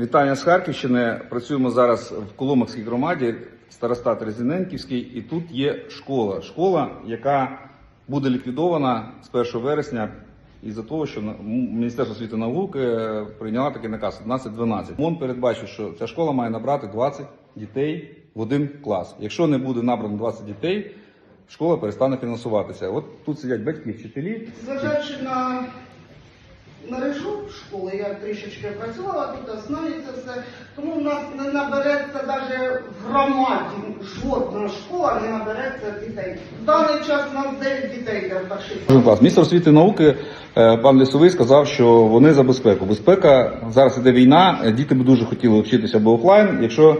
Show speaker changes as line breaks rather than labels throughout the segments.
Вітання з Харківщини. Працюємо зараз в Коломакській громаді, старостат Резиненківський, і тут є школа. Школа, яка буде ліквідована з 1 вересня із-за того, що Міністерство освіти науки е, прийняло такий наказ 11-12. МОН передбачив, що ця школа має набрати 20 дітей в один клас. Якщо не буде набрано 20 дітей, школа перестане фінансуватися. От тут сидять батьки, вчителі.
Зважаючи на школи, я трішечки працювала тут, це все, тому в нас не набереться навіть в громаді жодна школа не набереться дітей. В даний час у нас 9 дітей клас.
клас. Міністр освіти і науки е, пан Лісовий сказав, що вони за безпеку. Безпека зараз іде війна. е, Діти б дуже хотіли вчитися або офлайн. Якщо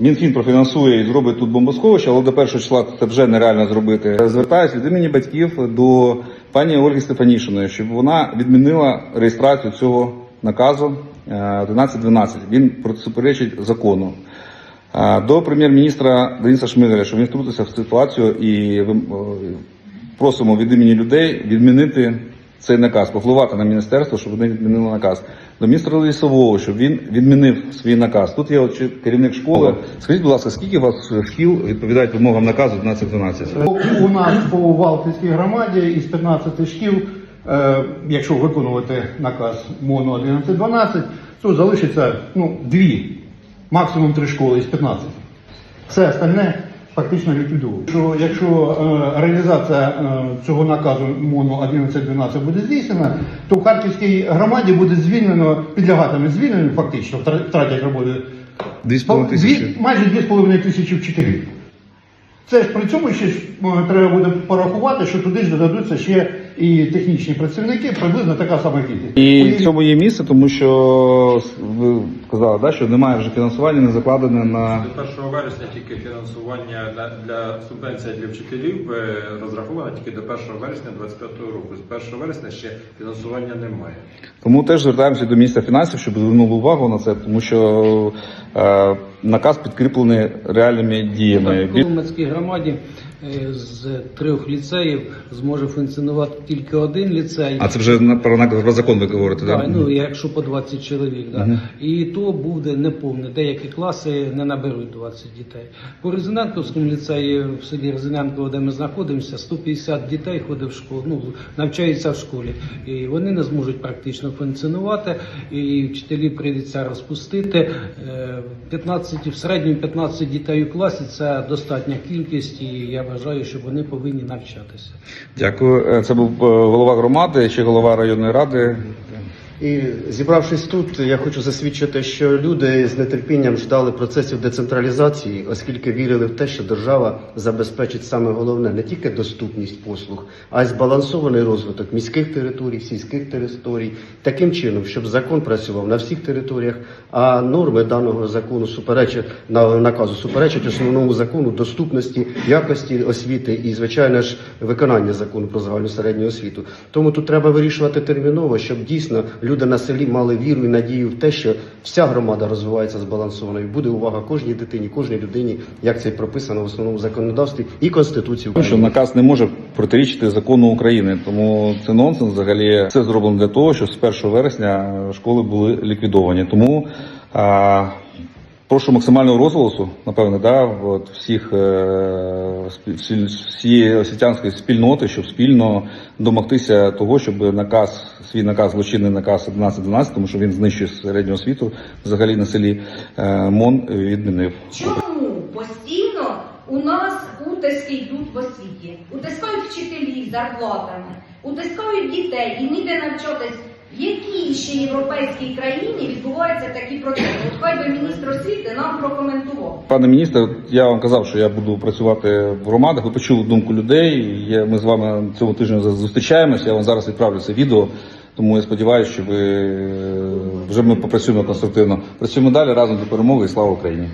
Мінфін профінансує і зробить тут бомбосховище, але до першого числа це вже нереально зробити. Звертаюся від імені батьків до пані Ольги Стефанішиної, щоб вона відмінила реєстрацію цього наказу е, 11.12. Він суперечить закону. Е, До прем'єр-міністра Дениса Шмигаля, щоб він втрутився в ситуацію і е, просимо від імені людей відмінити цей наказ, повпливати на міністерство, щоб вони відмінили наказ. До міністра лісового, щоб він відмінив свій наказ. Тут є керівник школи. Скажіть, будь ласка, скільки у вас шкіл відповідають вимогам наказу 1112?
У нас по Валтівській громаді із 15 шкіл, е, якщо виконувати наказ МОНу 1112, то залишиться ну, дві, максимум три школи із 15. Все остальне фактично ліквідовує. Що якщо е, реалізація е, цього наказу МОНу 1112 буде здійснена, то в Харківській громаді буде звільнено, підлягатиме звільненню фактично, втратять роботи
Дві з половиною
Дві- майже 2,5 тисячі вчителів. Це ж при цьому ще ж м, треба буде порахувати, що туди ж додадуться ще і технічні працівники, приблизно така сама кількість.
І в цьому є місце, тому що ви казали, да, що немає вже фінансування, не закладене на
До 1 вересня тільки фінансування для, для субвенція для вчителів е, розрахована тільки до 1 вересня 2025 року. З 1 вересня ще фінансування немає.
Тому теж звертаємося до міністра фінансів, щоб звернули увагу на це, тому що е, наказ підкріплений реальними діями.
В Коломацькій громаді з трьох ліцеїв зможе функціонувати тільки один ліцей.
А це вже про закон ви говорите,
Так,
так?
ну якщо по 20 чоловік, да.
Мгм.
і то буде неповне. Деякі класи не наберуть 20 дітей. По Резиненковському ліцеї в селі Резиненково, де ми знаходимося, 150 дітей ходить в школу, ну навчаються в школі, і вони не зможуть практично функціонувати. І вчителі прийдеться розпустити. Е, 15, в середньому 15 дітей у класі це достатня кількість, і я вважаю, що вони повинні навчатися.
Дякую. Е, Це був е, голова громади чи голова районної ради.
І зібравшись тут, я хочу засвідчити, що люди з нетерпінням ждали процесів децентралізації, оскільки вірили в те, що держава забезпечить саме головне не тільки доступність послуг, а й збалансований розвиток міських територій, сільських територій, таким чином, щоб закон працював на всіх територіях, а норми даного закону суперечать на наказу суперечать основному закону доступності, якості освіти і, звичайно ж, виконання закону про загальну середню освіту. Тому тут треба вирішувати терміново, щоб дійсно люди на селі мали віру і надію в те, що вся громада розвивається збалансовано і буде увага кожній дитині, кожній людині, як це прописано в основному законодавстві і конституції
України. що наказ не може протирічити закону України, тому це нонсенс. Взагалі це зроблено для того, щоб з 1 вересня школи були ліквідовані. Тому а, прошу максимального розголосу, напевне, да, от всіх е, всі- всієї освітянської спільноти, щоб спільно домогтися того, щоб наказ, свій наказ, злочинний наказ 11.12, тому що він знищує середню освіту взагалі на селі е, МОН відмінив.
Чому постійно у нас утиски йдуть в освіті? Утискають вчителів зарплатами, утискають дітей і ніде навчатись. В якій ще європейській країні відбуваються такі процеси? От хай би міністр освіти нам прокоментував.
Пане міністр, я вам казав, що я буду працювати в громадах. Ви почули думку людей. Ми з вами цього тижня зустрічаємося. Я вам зараз відправлю це відео. Тому я сподіваюся, що ви вже ми попрацюємо конструктивно. Працюємо далі разом до перемоги і слава Україні.